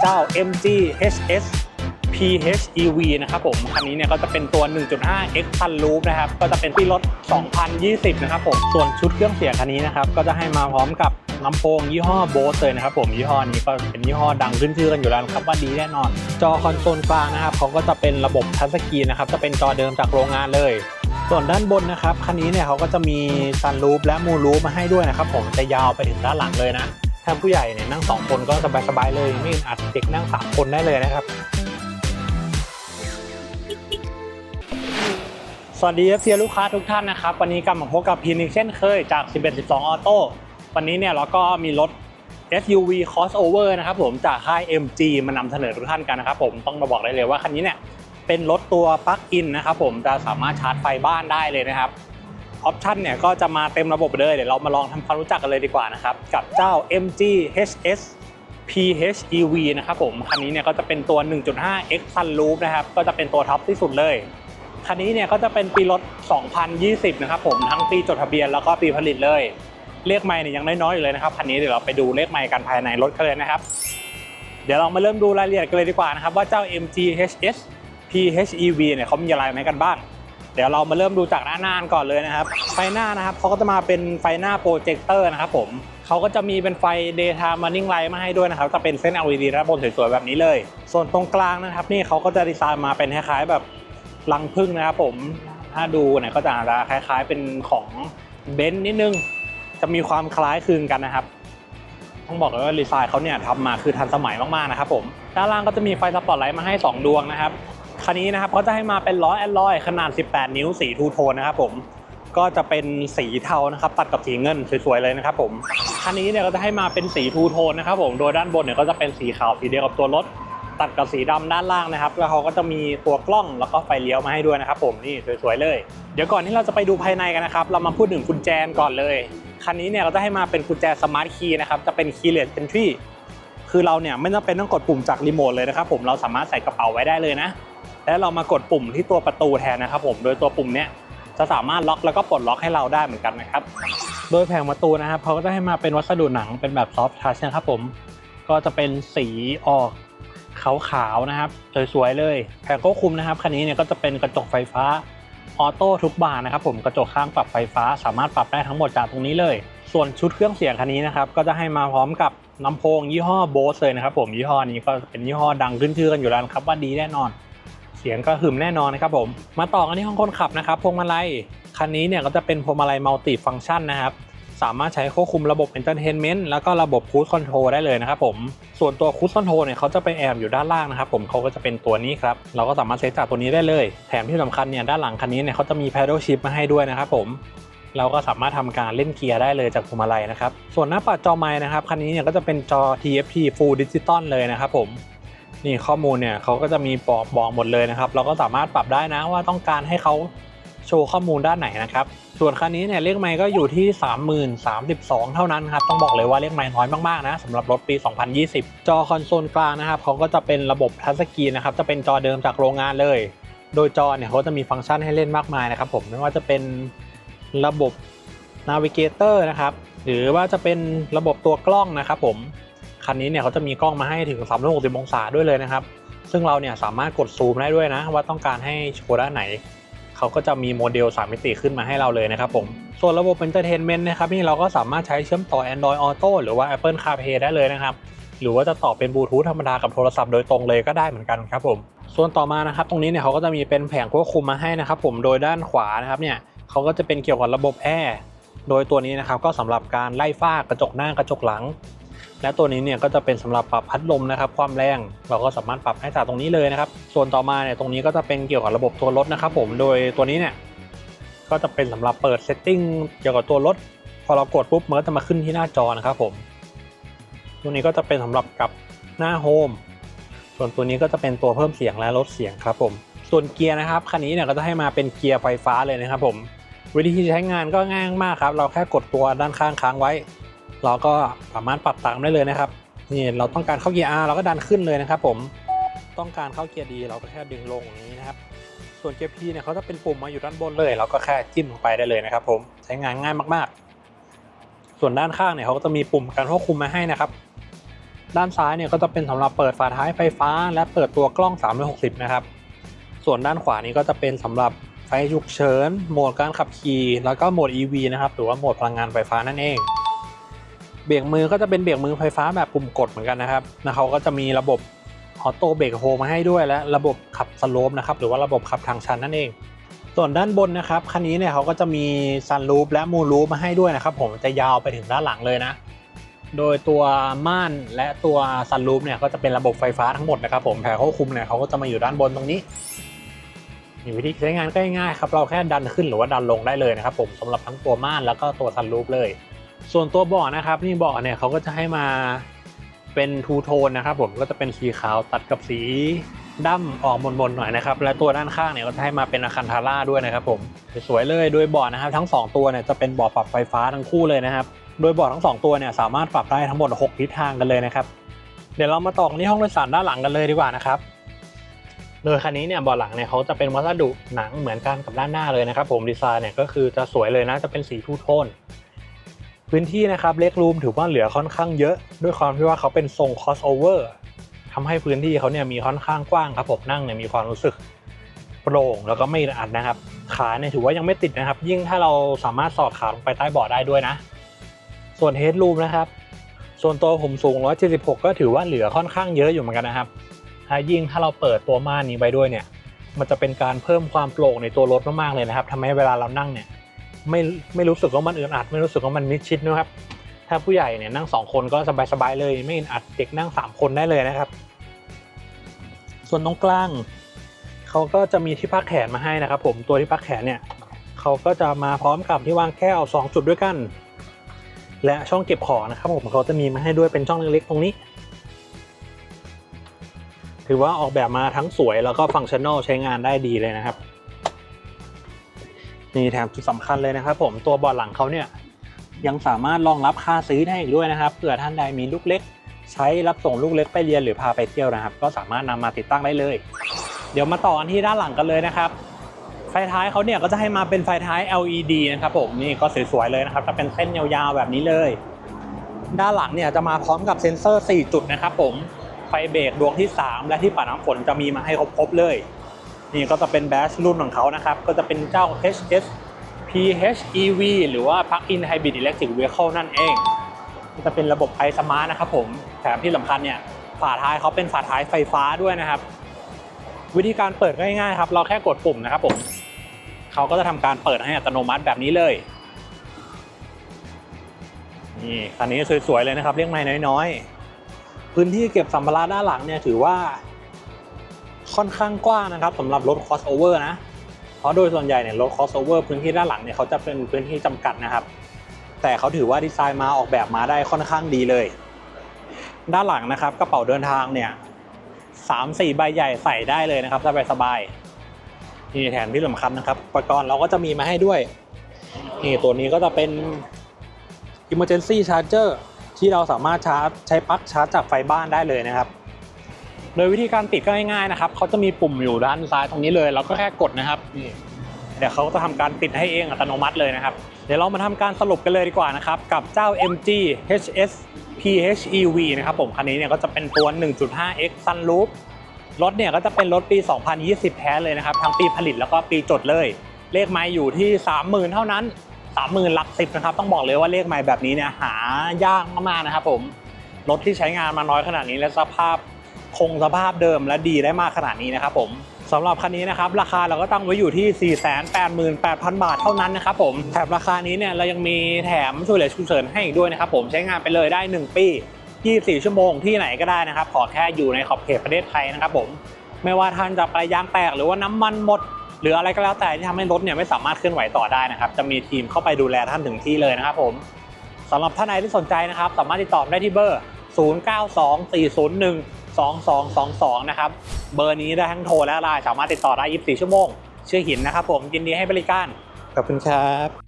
เจ้า MG HS PHEV นะครับผมคันนี้เนี่ยก็จะเป็นตัว 1.5 X Sunroof นะครับก็จะเป็นปีรถ 2020 นะครับผมส่วนชุดเครื่องเสียงคันนี้นะครับก็จะให้มาพร้อมกับลำโพงยี่ห้อโบสเลยนะครับผมยี่ห้อนี้ก็เป็นยี่ห้อดังขึ้นชื่อกันอยู่แล้วครับว่าดีแน่นอน จอคอนโซลกลางนะครับเขาก็จะเป็นระบบทัชสกรีนนะครับจะเป็นจอเดิมจากโรงงานเลย ส่วนด้านบนนะครับคันนี้เนี่ยเขาก็จะมีซันรูฟและมูรูฟมาให้ด้วยนะครับผมจะยาวไปถึงด้านหลังเลยนะ ถ้าผู้ใหญ่เนี่ยนั่ง2คนก็สบายๆเลย ไม่อัดเด็กนั่ง3คนได้เลยนะครับ สวัสดีเอฟซีลูกค้าทุกท่านนะครับ วันนี้กลับมาพบกับพีนิกเช่นเคยจาก 1112 ออโต้วันนี้เนี่ยเราก็มีรถ SUV crossover นะครับผมจากค่าย MG มานำเสนอทุกท่านกันนะครับผมต้องมาบอกได้เลยว่าคันนี้เนี่ยเป็นรถตัวปลั๊กอินนะครับผมจะสามารถชาร์จไฟบ้านได้เลยนะครับ ออปชันเนี่ยก็จะมาเต็มระบบเลยเดี๋ยวเรามาลองทำความรู้จักกันเลยดีกว่านะครับ กับเจ้า MG HS PHEV นะครับผม คันนี้เนี่ยก็จะเป็นตัว 1.5 X Sunroof นะครับ ก็จะเป็นตัวท็อปที่สุดเลย คันนี้เนี่ยก็จะเป็นปีรถ 2020 นะครับผมทั้งปีจดทะเบียนแล้วก็ปีผลิตเลย เลขไมล์เนี่ยยังน้อยๆอยู่เลยนะครับ คันนี้เดี๋ยวเราไปดูเลขไมล์กันภายในรถกันเลยนะครับ เดี๋ยวเรามาเริ่มดูรายละเอียดกันเลยดีกว่านะครับว่าเจ้า MG HS PHEV เนี่ยเขามีอะไรไหมกันบ้าง เดี๋ยวเรามาเริ่มดูจากหน้าหน้าก่อนเลยนะครับ ไฟหน้านะครับเขาก็จะมาเป็นไฟหน้าโปรเจคเตอร์นะครับผมเขาก็จะมีเป็นไฟ daytime running light มาให้ด้วยนะครับจะเป็นเส้น LED ด้านบนสวยๆแบบนี้เลย ส่วนตรงกลางนะครับ นี่เขาก็จะดีไซน์มาเป็นคล้ายๆแบบรังผึ้งนะครับผมถ้าดูเนี่ยก็จะอาจจะคล้ายๆเป็นของเบนซ์นิดนึง จะมีความคล้ายคลึงกันนะครับ ต้องบอกเลยว่าดีไซน์เขาเนี่ยทำมาคือทันสมัยมากๆนะครับผมด้านล่างก็จะมีไฟสปอตไลท์มาให้ 2 ดวงนะครับ คันนี้นะครับเขาจะให้มาเป็นล้อแอนลอยขนาด 18 นิ้วสีทูโทนนะครับผมก็จะเป็นสีเทานะครับตัดกับสีเงินสวยๆเลยนะครับผมคันนี้เนี่ยก็จะให้มาเป็นสีทูโทนนะครับผมโดยด้านบนเนี่ยก็จะเป็นสีขาวสีเดียวกับตัวรถตัดกับสีดำด้านล่างนะครับ แล้วเขาก็จะมีตัวกล้องแล้วก็ไฟเลี้ยวมาให้ด้วยนะครับผมนี่สวยๆเลย เดี๋ยวก่อนที่เราจะไปดูภายในกันนะครับ เรามาพูดถึงกุญแจก่อนเลยคันนี้เนี่ยก็จะให้มาเป็นกุญแจสมาร์ทคีย์นะครับจะเป็น keyless entry คือเราเนี่ยไม่จำเป็นต้องกดปุ่มจากรีโมทเลยนะครับผมเราสามารถใส่กระเป๋าไว้ได้เลยนะ แล้วเรามากดปุ่มที่ตัวประตูแทนนะครับผมโดยตัวปุ่มเนี้ยจะสามารถล็อกแล้วก็ปลดล็อกให้เราได้เหมือนกันนะครับ โดยแผงประตูนะครับเขาก็จะให้มาเป็นวัสดุหนังเป็นแบบซอฟทัชนะครับผมก็จะเป็นสีออกขาวๆนะครับสวยๆเลย แผงควบคุมนะครับคันนี้เนี่ยก็จะเป็นกระจกไฟฟ้าออโต้ทุกบานนะครับผมกระจกข้างปรับไฟฟ้าสามารถปรับได้ทั้งหมดจากตรงนี้เลย ส่วนชุดเครื่องเสียงคันนี้นะครับก็จะให้มาพร้อมกับลำโพงยี่ห้อโบสเลยนะครับผมยี่ห้อนี้ก็เป็นยี่ห้อดังขึ้นชื่อกันอยู่แล้วครับว่าดีแน่นอน เสียงก็หึมแน่นอนนะครับผม มาต่อกันที่ห้องคนขับนะครับพวงมาลัยคันนี้เนี่ยก็จะเป็นพวงมาลัยมัลติฟังก์ชันนะครับสามารถใช้ควบคุมระบบ Entertainment แล้วก็ระบบ Cruise Control ได้เลยนะครับผม ส่วนตัว Cruise Control เนี่ยเขาจะไปแอบอยู่ด้านล่างนะครับผมเขาก็จะเป็นตัวนี้ครับ เราก็สามารถเซตจากตัวนี้ได้เลย แถมที่สำคัญเนี่ยด้านหลังคันนี้เนี่ยเขาจะมี Paddle Shift มาให้ด้วยนะครับผม เราก็สามารถทำการเล่นเกียร์ได้เลยจากพวงมาลัยนะครับ ส่วนหน้าปัดจอไม้นะครับคันนี้เนี่ยก็จะเป็นจอ TFT Full Digital เลยนะครับผม นี่ข้อมูลเนี่ยเขาก็จะมีบอกบอกหมดเลยนะครับ เราก็สามารถปรับได้นะว่าต้องการให้เขาโชว์ข้อมูลด้านไหนนะครับ ส่วนคันนี้เนี่ยเลขไมล์ก็อยู่ที่ 30,032 เท่านั้นครับ ต้องบอกเลยว่าเลขไมล์น้อยมากๆนะสำหรับรถปี 2020 จอคอนโซลกลางนะครับเขาก็จะเป็นระบบทัชสกรีนนะครับ จะเป็นจอเดิมจากโรงงานเลย โดยจอเนี่ยเขาจะมีฟังก์ชันให้เล่นมากมายนะครับ ผมไม่ว่าจะเป็นระบบ Navigator นะครับ หรือว่าจะเป็นระบบตัวกล้องนะครับผม คันนี้เนี่ยเขาจะมีกล้องมาให้ถึง 360 องศาด้วยเลยนะครับ ซึ่งเราเนี่ยสามารถกดซูมได้ด้วยนะ ว่าต้องการให้โชว์ด้านไหน เขาก็จะมีโมเดล 3 มิติขึ้นมาให้เราเลยนะครับผมส่วนระบบ Entertainment นะครับนี่เราก็สามารถใช้เชื่อมต่อ Android Auto หรือว่า Apple CarPlay ได้เลยนะครับหรือว่าจะต่อเป็นบลูทูธธรรมดากับโทรศัพท์โดยตรงเลยก็ได้เหมือนกันครับผมส่วนต่อมานะครับตรงนี้เนี่ยเขาก็จะมีเป็นแผงควบคุมมาให้นะครับผมโดยด้านขวานะครับเนี่ยเขาก็จะเป็นเกี่ยวกับระบบแอร์โดยตัวนี้นะครับก็สำหรับการไล่ฝ้ากระจกหน้ากระจกหลัง และตัวนี้เนี่ยก็จะเป็นสำหรับปรับพัดลมนะครับความแรงเราก็สามารถปรับให้จากตรงนี้เลยนะครับ ส่วนต่อมาเนี่ยตรงนี้ก็จะเป็นเกี่ยวกับระบบตัวรถนะครับผมโดยตัวนี้เนี่ยก็จะเป็นสำหรับเปิดเซตติ้งเกี่ยวกับตัวรถพอเรากดปุ๊บมันก็จะมาขึ้นที่หน้าจอนะครับผมตัวนี้ก็จะเป็นสำหรับกับหน้าโฮมส่วนตัวนี้ก็จะเป็นตัวเพิ่มเสียงและลดเสียงครับผมส่วนเกียร์นะครับคันนี้เนี่ยก็จะให้มาเป็นเกียร์ไฟฟ้าเลยนะครับผมวิธีใช้งานก็ง่ายมากครับ เราแค่กดตัวด้านข้างค้างไว้ เราก็สามารถปรับตามได้เลยนะครับนี่เราต้องการเข้าเกียร์ R เราก็ดันขึ้นเลยนะครับ ผมต้องการเข้าเกียร์ D เราก็แค่ดึงลงอย่างนี้นะครับ ส่วนเกียร์ P เนี่ยเขาจะเป็นปุ่มมาอยู่ด้านบนเลย เราก็แค่จิ้มลงไปได้เลยนะครับ ผมใช้งานง่ายมากๆ ส่วนด้านข้างเนี่ยเขาก็จะมีปุ่มการควบคุมมาให้นะครับด้านซ้ายเนี่ยก็จะเป็นสำหรับเปิดฝาท้ายไฟฟ้า และเปิดตัวกล้อง 360 นะครับ ส่วนด้านขวานี้ก็จะเป็นสำหรับไฟฉุกเฉินโหมดการขับขี่แล้วก็โหมด EV นะครับหรือว่าโหมดพลังงานไฟฟ้านั่นเอง เบรกมือก็จะเป็นเบรกมือไฟฟ้าแบบปุ่มกดเหมือนกันนะครับแล้วเขาก็จะมีระบบออโต้เบรกโฮมาให้ด้วยและระบบขับสโลปนะครับหรือว่าระบบขับทางชันนั่นเอง ส่วนด้านบนนะครับคันนี้เนี่ยเขาก็จะมีซันรูฟและมูรูฟมาให้ด้วยนะครับ ผมจะยาวไปถึงด้านหลังเลยนะ โดยตัวม่านและตัวซันรูฟเนี่ยก็จะเป็นระบบไฟฟ้าทั้งหมดนะครับ ผมแผงควบคุมเนี่ยเขาก็จะมาอยู่ด้านบนตรงนี้มีวิธีใช้งานก็ง่ายๆครับเราแค่ดันขึ้นหรือว่าดันลงได้เลยนะครับ ผมสำหรับทั้งตัวม่านแล้วก็ตัวซันรูฟเลย ส่วนตัวเบาะนะครับนี่เบาะเนี่ยเขาก็จะให้มาเป็นทูโทนนะครับผมก็จะเป็นสีขาวตัดกับสีดำออกมนๆหน่อยนะครับและตัวด้านข้างเนี่ยก็จะให้มาเป็นอาคันทาร่าด้วยนะครับผมสวยเลยโดยเบาะนะครับทั้งสองตัวเนี่ยจะเป็นเบาะปรับไฟฟ้าทั้งคู่เลยนะครับโดยเบาะทั้งสองตัวเนี่ยสามารถปรับได้ทั้งหมด 6 ทิศทางกันเลยนะครับเดี๋ยวเรามาต่อกันที่ห้องโดยสารด้านหลังกันเลยดีกว่านะครับโดยคันนี้เนี่ยเบาะหลังเนี่ยเขาจะเป็นวัสดุหนังเหมือนกันกับด้านหน้าเลยนะครับผมดีไซน์เนี่ยก็คือจะสวยเลยนะจะเป็นสีทูโทน พื้นที่นะครับเล็กรูมถือว่าเหลือค่อนข้างเยอะ ด้วยความที่ว่าเขาเป็นทรง crossover ทำให้พื้นที่เขาเนี่ยมีค่อนข้างกว้างครับผมนั่งเนี่ยมีความรู้สึกโปร่งแล้วก็ไม่อัดนะครับ ขาเนี่ยถือว่ายังไม่ติดนะครับ ยิ่งถ้าเราสามารถสอดขาลงไปใต้เบาะได้ด้วยนะ ส่วนเฮดรูมนะครับ ส่วนตัวผมสูง 176 ก็ถือว่าเหลือค่อนข้างเยอะอยู่เหมือนกันนะครับถ้ายิ่งถ้าเราเปิดตัวม่านนี้ไว้ด้วยเนี่ย มันจะเป็นการเพิ่มความโปร่งในตัวรถมากๆเลยนะครับทำให้เวลาเรานั่งเนี่ย ไม่ไม่รู้สึกว่ามันอึดอัด ไม่รู้สึกว่ามันมิดชิดนะครับ ถ้าผู้ใหญ่เนี่ยนั่งสองคนก็สบายๆเลย ไม่อึดอัดเด็กนั่งสามคนได้เลยนะครับ ส่วนตรงกลางเขาก็จะมีที่พักแขนมาให้นะครับ ผมตัวที่พักแขนเนี่ยเขาก็จะมาพร้อมกับที่วางแก้วสองจุดด้วยกัน และช่องเก็บของนะครับ ผมเขาจะมีมาให้ด้วยเป็นช่องเล็กๆตรงนี้ ถือว่าออกแบบมาทั้งสวยแล้วก็ฟังก์ชันแนลใช้งานได้ดีเลยนะครับ นี่แถมจุดสำคัญเลยนะครับ ผมตัวเบาะหลังเขาเนี่ยยังสามารถรองรับค่าซื้อได้อีกด้วยนะครับเผื่อท่านใดมีลูกเล็ก ใช้รับส่งลูกเล็กไปเรียนหรือพาไปเที่ยวนะครับ ก็สามารถนำมาติดตั้งได้เลย เดี๋ยวมาต่อกันที่ด้านหลังกันเลยนะครับ ไฟท้ายเขาเนี่ยก็จะให้มาเป็นไฟท้าย LED นะครับผมนี่ก็สวยๆเลยนะครับจะเป็นเส้นยาวๆแบบนี้เลย ด้านหลังเนี่ยจะมาพร้อมกับเซ็นเซอร์ 4 จุดนะครับผมไฟเบรกดวงที่ 3 และที่ปัดน้ำฝนจะมีมาให้ครบๆเลย นี่ก็จะเป็นแบชรุ่นของเขานะครับ ก็จะเป็นเจ้า HS PHEV หรือว่า Plug-in Hybrid Electric Vehicle นั่นเอง จะเป็นระบบไอสมาร์ทนะครับผมแถมที่สำคัญเนี่ยฝาท้ายเขาเป็นฝาท้ายไฟฟ้าด้วยนะครับ วิธีการเปิดก็ง่ายๆครับ เราแค่กดปุ่มนะครับผมเขาก็จะทำการเปิดให้อัตโนมัติแบบนี้เลยนี่คันนี้สวยๆเลยนะครับเรียกไม่น้อยๆ พื้นที่เก็บสัมภาระด้านหลังเนี่ยถือว่า ค่อนข้างกว้างนะครับสำหรับรถ crossover นะ เพราะโดยส่วนใหญ่เนี่ยรถ crossover พื้นที่ด้านหลังเนี่ยเขาจะเป็นพื้นที่จำกัดนะครับ แต่เขาถือว่าดีไซน์มาออกแบบมาได้ค่อนข้างดีเลย ด้านหลังนะครับกระเป๋าเดินทางเนี่ยสามสี่ใบใหญ่ใส่ได้เลยนะครับสบายๆนี่แถมที่สำคัญนะครับอุปกรณ์เราก็จะมีมาให้ด้วยนี่ตัวนี้ก็จะเป็น emergency charger ที่เราสามารถชาร์จใช้ปลั๊กชาร์จจากไฟบ้านได้เลยนะครับ โดยวิธีการติดก็ง่ายๆนะครับเขาจะมีปุ่มอยู่ด้านซ้ายตรงนี้เลย เราก็แค่กดนะครับนี่เดี๋ยวเขาจะทำการติดให้เองอัตโนมัติเลยนะครับ เดี๋ยวเรามาทำการสรุปกันเลยดีกว่านะครับ กับเจ้า MG HS PHEV นะครับผมคันนี้เนี่ยก็จะเป็นตัว 1.5x Sunroof รถเนี่ยก็จะเป็นรถปี 2020 แท้เลยนะครับ ทั้งปีผลิตแล้วก็ปีจดเลย เลขไม้อยู่ที่ 30,000 เท่านั้น 30,000 หลักสิบนะครับ ต้องบอกเลยว่าเลขไม้แบบนี้เนี่ยหายากมากๆนะครับผม รถที่ใช้งานมาน้อยขนาดนี้และสภาพ คงสภาพเดิมและดีได้มากขนาดนี้นะครับผมสำหรับคันนี้นะครับราคาเราก็ตั้งไว้อยู่ที่ 488,000 บาทเท่านั้นนะครับผมแถมราคานี้เนี่ยเรายังมีแถมช่วยเหลือฉุกเฉินให้อีกด้วยนะครับผมใช้งานไปเลยได้ 1 ปี 24 ชั่วโมงที่ไหนก็ได้นะครับ ขอแค่อยู่ในขอบเขตประเทศไทยนะครับผมไม่ว่าท่านจะไปยางแตกหรือว่าน้ำมันหมด หรืออะไรก็แล้วแต่ที่ทำให้รถเนี่ยไม่สามารถเคลื่อนไหวต่อได้นะครับจะมีทีมเข้าไปดูแลท่านถึงที่เลยนะครับผมสำหรับท่านใดที่สนใจนะครับ สามารถติดต่อได้ที่เบอร์ 2222 นะครับ เบอร์นี้ได้ทั้งโทรและไลน์สามารถติดต่อได้ 24 ชั่วโมง ชื่อหินนะครับผมยินดีให้บริการ ขอบคุณครับ